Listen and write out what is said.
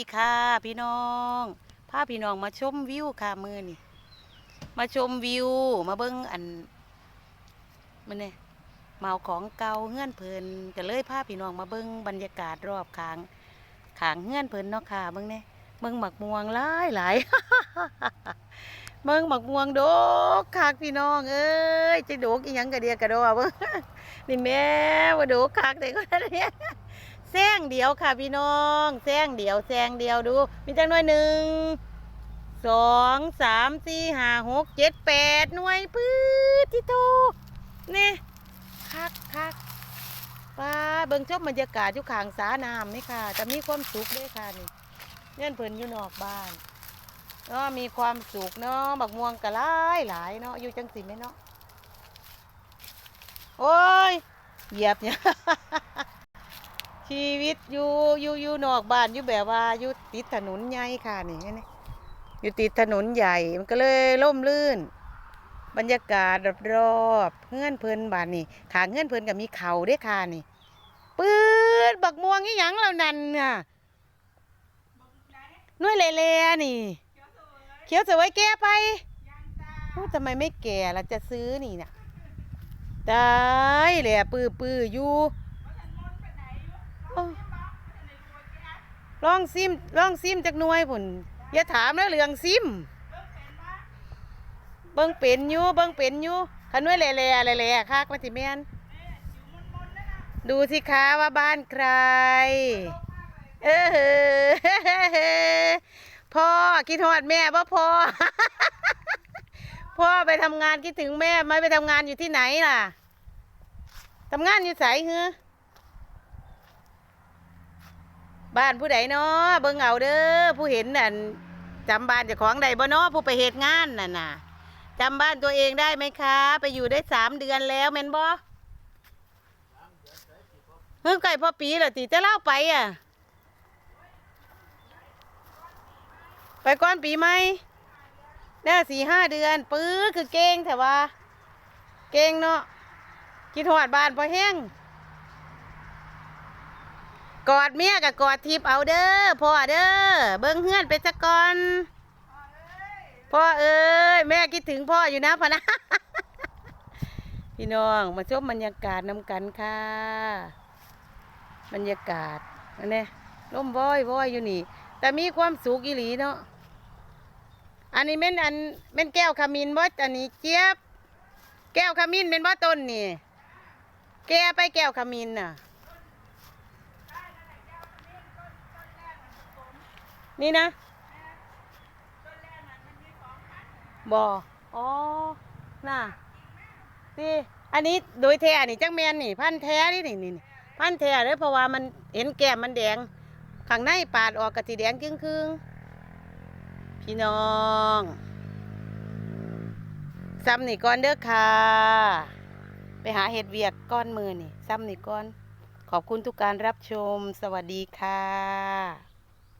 ดีค่ะพี่น้องพาพี่น้องมาชมวิวค่ะมือนี่มาชมวิวมาเบิ้งอันมันเนี่ยเมาของเก่าเงื่อนเพลินก็เลยพาพี่น้องมาเบิ้งบรรยากาศรอบขางขางเงื่อนเพลินเนาะค่ะเบิ้งเนี่ยเบิ้งหมักม่วงหลายหลายเบิ้งหมักม่วงโดกคักพี่น้องเอ้ยจะโดกอีหยังกระเดียกระโดดเบิ้งนี่แม่ว่าโดกคักเด็กคนนี้ แซงเดียวค่ะพี่น้องแซงเดียวแซงเดียวดู มีจังหน่วยหนึ่งสองสามสี่ห้าหกเจ็ดแปดหน่วยปื๊ดที่โตนี่คักคักป้าเบิ่งชมบบรรยากาศอยู่ข้างสาน้ำนี่ค่ะแต่มีความสุขด้วยค่ะนี่เงื่อนเพิ่นอยู่นอกบ้านเนาะมีความสุขเนาะบักม่วงกะหลายหลายเนาะอยู่จังสิไหมเนาะโอ้ยเหยียบเนี่ย ชีวิตอยู่อยู่อยู่นอกบ้านอยู่แบบว่าอยู่ติดถนนใหญ่ค่ะนี่นี่อยู่ติดถนนใหญ่มันก็เลยล่มลื่น บรรยากาศรอบๆเงื่อนเพลินบ้านนี่ขางเงื่อนเพลินกับมีเขาด้วยค่ะนี่ปื๊ดบักม่วงนี่ยังแล้วนั่นน่ะน้วยเล่ๆนี่ เขียวสวยแก่ไปทำไมไม่แก่ล่ะจะซื้อนี่น่ะตายแหละปื้อปื้อๆอยู่ ลองซิมลองซิมจากหน่วยผุนอย่าถามแล้วเรื่องซิม เบิ่งเป็นอยู่เบิ่งเป็นอยู่ขันหน่วยแหล่ๆแหล่ๆคักว่าสิแมนดูสิคะว่าบ้านใคร เออพ่อคิดฮอดแม่บ่พ่อ พ่อไปทำงานคิดถึงแม่ไหมไปทำงานอยู่ที่ไหนล่ะทำงานอยู่ไสเฮือ บ้านผู้ใดเนาะเบิ่งเอาเด้อผู้เห็นนั่นจำบ้านเจ้าของใดบ่เนาะผู้ไปเหตุงานน่ะน่ะจำบ้านตัวเองได้ไหมคะ ไปอยู่ได้สามเดือนแล้วแม่นบ่เฮ้ยไก่พ่อปีเหรอติจะเล่าไปอะ ไปก่อนปีใหม่ได้สี่ห้าเดือนปื้อคือเก่งแต่ว่า เก่งเนาะคิดหอดบ้านพอแห้ง กอดเมียกับกอดทิพย์เอาเด้อพ่อเด้อเบิ้งเฮือนไปสักก่อนพ่อเอ้ยแม่คิดถึงพ่ออยู่นะพะนะ พี่น้องมาชมบรรยากาศน้ำกันค่ะ บรรยากาศอันนี้ร่มว้อยว้อยอยู่นี่ แต่มีความสุขอีหลีเนาะอันนี้เป็นอันเป็นแก้วขมิ้นบ่อันนี้เจี๊ยบ แก้วขมิ้นเป็นบ่ต้นนี่ แกไปแก้วขมิ้นน่ะ นี่นะบออ๋อ น่ะสิอันนี้โดยแท้นี่จังแมนนี่ พันแท้นี่นี่นี่พันแท้เลยเพราะว่ามันเห็นแก้มมันแดงข้างในปาดออกกะสีแดงครึ่งครึ่งพี่น้องซ้ำนี่ก่อนเด้อค่ะ ไปหาเห็ดเวียกก้อนมือนี่ซ้ำนี่ก้อน ขอบคุณทุกการรับชม สวัสดีค่ะ